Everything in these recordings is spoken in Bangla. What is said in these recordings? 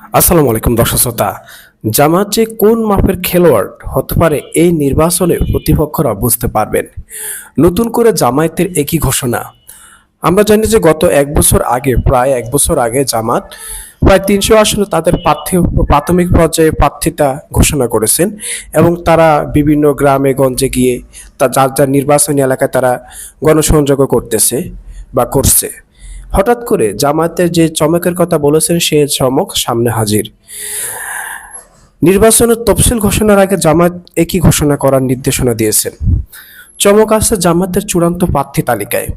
আসসালামু আলাইকুম দর্শক শ্রোতা। জামাত যে কোন মাপের খেলোয়াড় হতে পারে এই নির্বাচনে প্রতিপক্ষরা বুঝতে পারবেন। নতুন করে জামায়াতের একই ঘোষণা। আমরা জানি যে গত এক বছর আগে, প্রায় এক বছর আগে জামাত প্রায় তিনশো আসনে তাদের প্রার্থী, প্রাথমিক পর্যায়ে প্রার্থিতা ঘোষণা করেছেন এবং তারা বিভিন্ন গ্রামে, গঞ্জে গিয়ে তা, যার যার নির্বাচনী এলাকায় তারা গণসংযোগও করতেছে বা করছে। হঠাৎ করে জামায়াতের যে চমকের কথা বলেছেন, সে চমক সামনে হাজির। নির্বাচনের তফসিল ঘোষণার আগে জামায়াত একই ঘোষণা করার নির্দেশনা দিয়েছেন। চমক আসছে জামাতের চূড়ান্ত প্রার্থী তালিকায়।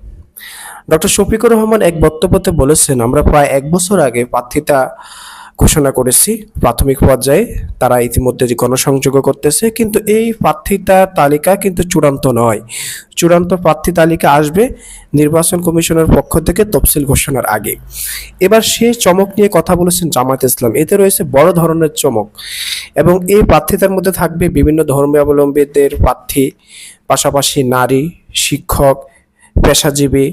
ডক্টর শফিকুর রহমান এক বক্তব্যতে বলেছেন, আমরা প্রায় এক বছর আগে প্রার্থিতা ঘোষণা করেছি। প্রাথমিক পর্যায়ে তারা ইতিমধ্যে যে গণসংযোগ করতেছে, কিন্তু এই প্রার্থিতা তালিকা কিন্তু চূড়ান্ত নয়। চূড়ান্ত প্রার্থী তালিকা আসবে নির্বাচন কমিশনের পক্ষ থেকে তফসিল ঘোষণার আগে। এবার সে চমক নিয়ে কথা বলেছেন জামায়াত ইসলাম। এতে রয়েছে বড় ধরনের চমক এবং এই প্রার্থিতার মধ্যে থাকবে বিভিন্ন ধর্মাবলম্বীদের প্রার্থী, পাশাপাশি নারী, শিক্ষক, পেশাজীবী,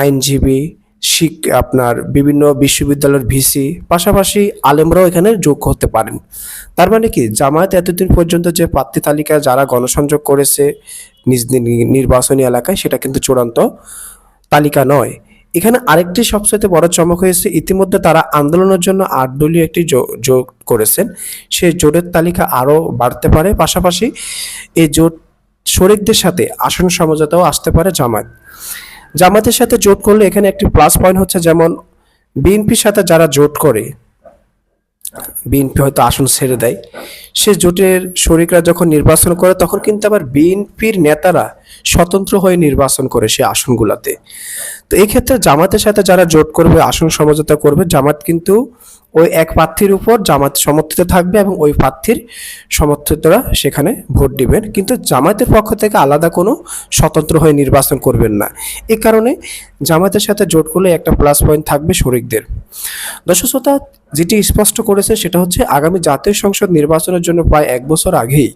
আইনজীবী শিক আপনার বিভিন্ন বিশ্ববিদ্যালয়ের ভিসি, পাশাপাশি আলেমরাও এখানে যোগ হতে পারেন। তার মানে কি, জামায়াত এতদিন পর্যন্ত যে প্রার্থী তালিকায় যারা গণসংযোগ করেছে নিজ নির্বাচনী এলাকায়, সেটা কিন্তু চূড়ান্ত তালিকা নয়। এখানে আরেকটি সবচেয়ে বড় চমক হয়েছে, ইতিমধ্যে তারা আন্দোলনের জন্য আট দলীয় একটি জোট করেছেন। সেই জোটের তালিকা আরও বাড়তে পারে, পাশাপাশি এই জোট শরিকদের সাথে আসন সমঝোতাও আসতে পারে জামায়াত। জামাতের সাথে জোট করলে এখানে একটি প্লাস পয়েন্ট হচ্ছে যেমন বিএনপির সাথে যারা জোট করে, বিএনপি হয়তো আসন ছেড়ে দেয়, সে জোটের শরিকরা যখন নির্বাচন করে তখন কিন্তু আবার বিএনপির নেতারা স্বতন্ত্র হয়ে নির্বাচন করে সে আসনগুলোতে। তো এই ক্ষেত্রে জামাতের সাথে যারা জোট করবে, আসন সমঝোতা করবে, জামাত কিন্তু ওই এক প্রার্থীর উপর জামাত সমর্থিত থাকবে এবং ওই প্রার্থীর সমর্থিতরা সেখানে ভোট দিবেন। কিন্তু জামায়াতের পক্ষ থেকে আলাদা কোনো স্বতন্ত্র হয়ে নির্বাচন করবেন না। এ কারণে জামায়াতের সাথে জোট করলে একটা প্লাস পয়েন্ট থাকবে শরিকদের। দর্শক শ্রোতা যেটি স্পষ্ট করেছে সেটা হচ্ছে আগামী জাতীয় সংসদ নির্বাচনের জন্য প্রায় এক বছর আগেই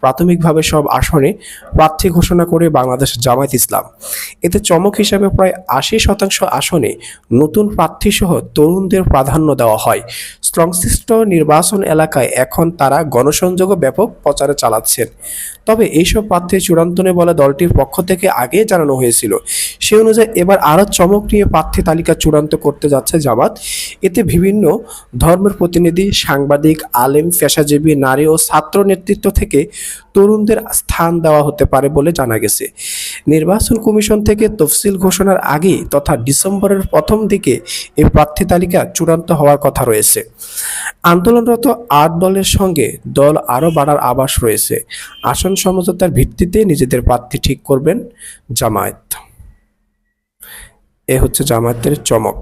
প্রাথমিকভাবে সব আসনে প্রার্থী ঘোষণা করে বাংলাদেশ জামায়াত ইসলাম। এতে চমক হিসাবে প্রায় আশি শতাংশ আসনে নতুন প্রার্থীসহ তরুণদের প্রাধান্য দেওয়া হয়। সংশ্লিষ্ট নির্বাচন এলাকায় এখন তারা গণসংযোগ ব্যাপক প্রচারে চালাচ্ছেন। তবে এইসব প্রার্থী চূড়ান্ত বলে দলটির পক্ষ থেকে আগে জানানো হয়েছিল সে অনুযায়ী এবার আরও চমক নিয়ে প্রার্থী তালিকা চূড়ান্ত করতে যাচ্ছে জামাত। এতে বিভিন্ন ধর্মের প্রতিনিধি, সাংবাদিক, আলেম, পেশাজীবী, নারী ও ছাত্র নেতৃত্ব থেকে তরুণদের স্থান দেওয়া হতে পারে বলে জানা গেছে। নির্বাচন কমিশন থেকে তফসিল ঘোষণার আগে তথা ডিসেম্বরের প্রথম দিকে এই প্রার্থী তালিকা চূড়ান্ত হওয়ার কথা রয়েছে। আন্দোলনরত আট দলের সঙ্গে দল আরও বাড়ার আভাস রয়েছে। আসন সমঝোতার ভিত্তিতে নিজেদের প্রার্থী ঠিক করবেন জামায়াত। এ হচ্ছে জামায়াতের চমক।